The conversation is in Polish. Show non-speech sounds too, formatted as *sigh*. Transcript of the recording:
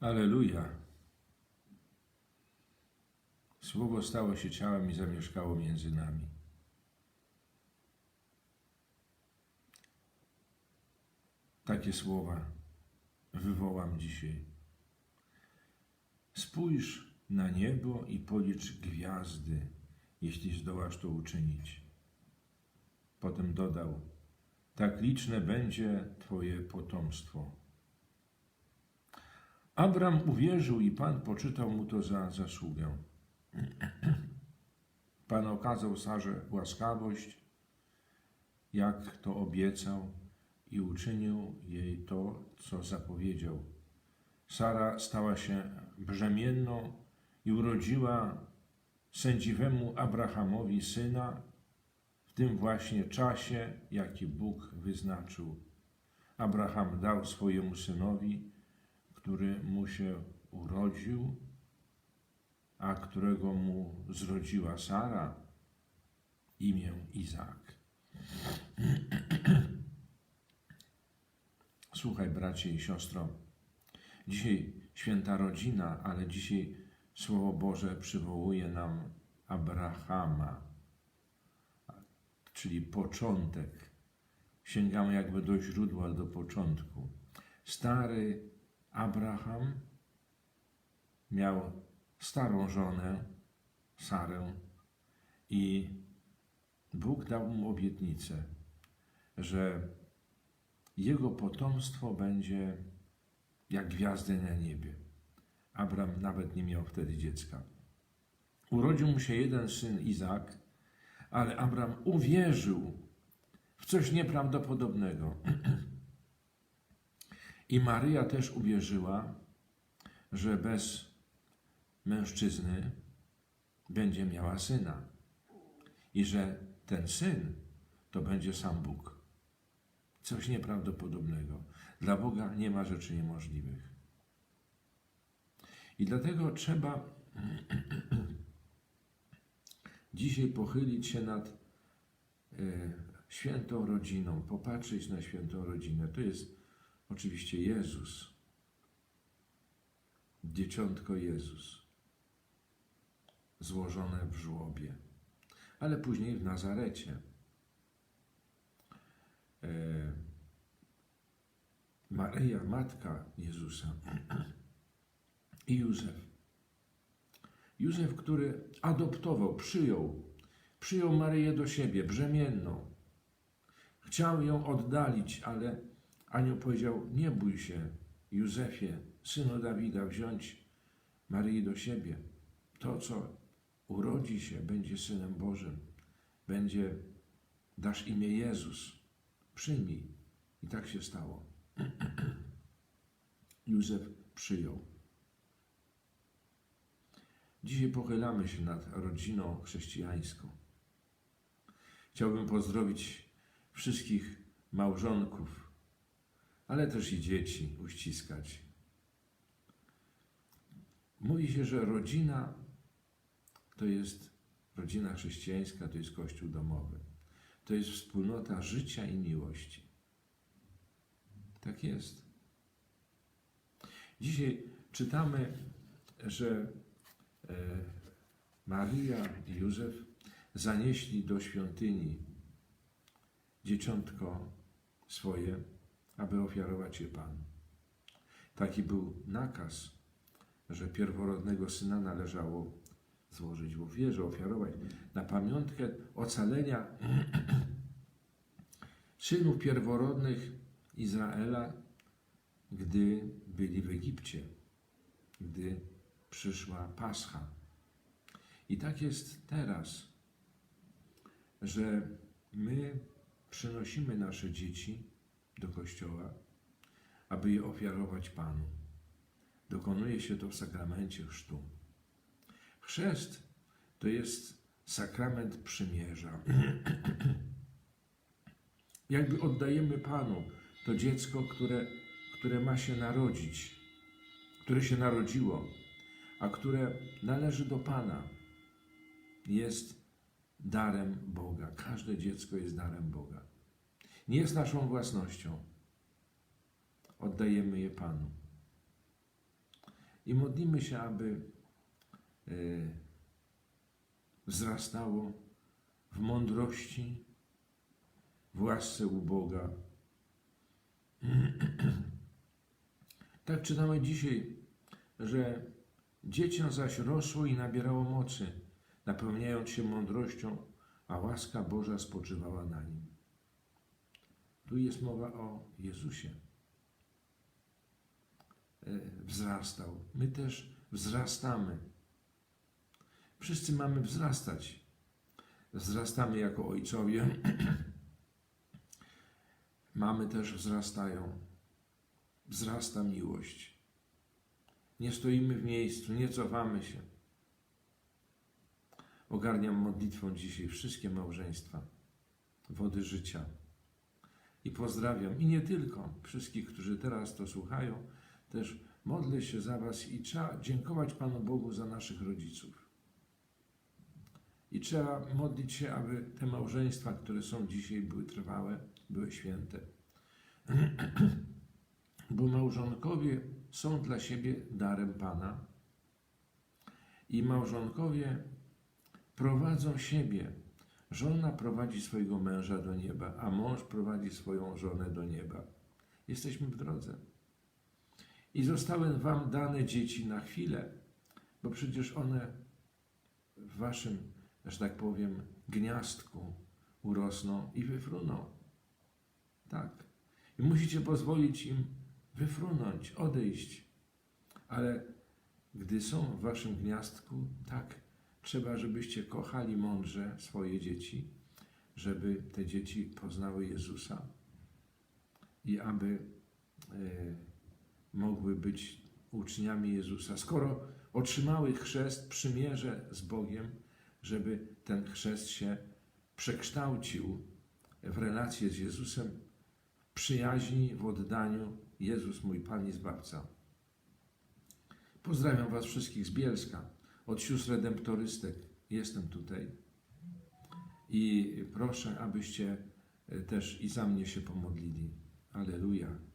Aleluja. Słowo stało się ciałem i zamieszkało między nami. Takie słowa wywołam dzisiaj. Spójrz na niebo i policz gwiazdy, jeśli zdołasz to uczynić. Potem dodał: Tak liczne będzie Twoje potomstwo. Abram uwierzył i Pan poczytał mu to za zasługę. *clears throat* Pan okazał Sarze łaskawość, jak to obiecał, i uczynił jej to, co zapowiedział. Sara stała się brzemienną i urodziła sędziwemu Abrahamowi syna w tym właśnie czasie, jaki Bóg wyznaczył. Abraham dał swojemu synowi, który mu się urodził, a którego mu zrodziła Sara, imię Izak. *clears throat* Słuchaj, bracie i siostro, dzisiaj święta rodzina, ale dzisiaj Słowo Boże przywołuje nam Abrahama, czyli początek. Sięgamy jakby do źródła, do początku. Stary Abraham miał starą żonę, Sarę, i Bóg dał mu obietnicę, że jego potomstwo będzie jak gwiazdy na niebie. Abram nawet nie miał wtedy dziecka. Urodził mu się jeden syn Izak, ale Abram uwierzył w coś nieprawdopodobnego. *clears throat* I Maryja też uwierzyła, że bez mężczyzny będzie miała syna i że ten syn to będzie sam Bóg. Coś nieprawdopodobnego. Dla Boga nie ma rzeczy niemożliwych. I dlatego trzeba *clears throat* dzisiaj pochylić się nad e, świętą rodziną, popatrzeć na świętą rodzinę. To jest oczywiście Jezus, dzieciątko Jezus, złożone w żłobie, ale później w Nazarecie. E, Maryja, matka Jezusa i Józef. Józef, który adoptował, przyjął, przyjął Maryję do siebie, brzemienną. Chciał ją oddalić, ale anioł powiedział, nie bój się, Józefie, synu Dawida, wziąć Maryi do siebie. To, co urodzi się, będzie Synem Bożym. Będzie, dasz imię Jezus. Przyjmij. I tak się stało. *clears throat* Józef przyjął. Dzisiaj pochylamy się nad rodziną chrześcijańską. Chciałbym pozdrowić wszystkich małżonków, ale też i dzieci uściskać. Mówi się, że rodzina to jest rodzina chrześcijańska, to jest kościół domowy. To jest wspólnota życia i miłości. Tak jest. Dzisiaj czytamy, że e, Maria i Józef zanieśli do świątyni dzieciątko swoje, aby ofiarować je Panu. Taki był nakaz, że pierworodnego syna należało złożyć w ofierze, ofiarować na pamiątkę ocalenia *clears throat* synów pierworodnych Izraela, gdy byli w Egipcie, gdy przyszła Pascha. I tak jest teraz, że my przynosimy nasze dzieci do kościoła, aby je ofiarować Panu. Dokonuje się to w sakramencie chrztu. Chrzest to jest sakrament przymierza. *clears throat* Jakby oddajemy Panu to dziecko, które, które ma się narodzić, które się narodziło, a które należy do Pana. Jest darem Boga. Każde dziecko jest darem Boga. Nie jest naszą własnością. Oddajemy je Panu. I modlimy się, aby e, wzrastało w mądrości, w łasce u Boga. *clears throat* Tak czytamy dzisiaj, że dziecię zaś rosło i nabierało mocy, napełniając się mądrością, a łaska Boża spoczywała na nim. Tu jest mowa o Jezusie. E, Wzrastał. My też wzrastamy. Wszyscy mamy wzrastać. Wzrastamy jako ojcowie. *clears throat* Mamy też wzrastają. Wzrasta miłość. Nie stoimy w miejscu, nie cofamy się. Ogarniam modlitwą dzisiaj wszystkie małżeństwa, wody życia. I pozdrawiam, i nie tylko, wszystkich, którzy teraz to słuchają, też modlę się za Was i trzeba dziękować Panu Bogu za naszych rodziców. I trzeba modlić się, aby te małżeństwa, które są dzisiaj, były trwałe, były święte. *clears throat* Bo małżonkowie są dla siebie darem Pana i małżonkowie prowadzą siebie. Żona prowadzi swojego męża do nieba, a mąż prowadzi swoją żonę do nieba. Jesteśmy w drodze. I zostały wam dane dzieci na chwilę, bo przecież one w waszym, że tak powiem, gniazdku urosną i wyfruną. Tak. I musicie pozwolić im wyfrunąć, odejść. Ale gdy są w waszym gniazdku, tak, trzeba, żebyście kochali mądrze swoje dzieci, żeby te dzieci poznały Jezusa i aby e, mogły być uczniami Jezusa. Skoro otrzymały chrzest, przymierze z Bogiem, żeby ten chrzest się przekształcił w relację z Jezusem, w przyjaźni, w oddaniu Jezus mój Pan i Zbawca. Pozdrawiam Was wszystkich z Bielska, od sióstr redemptorystek. Jestem tutaj. I proszę, abyście też i za mnie się pomodlili. Aleluja.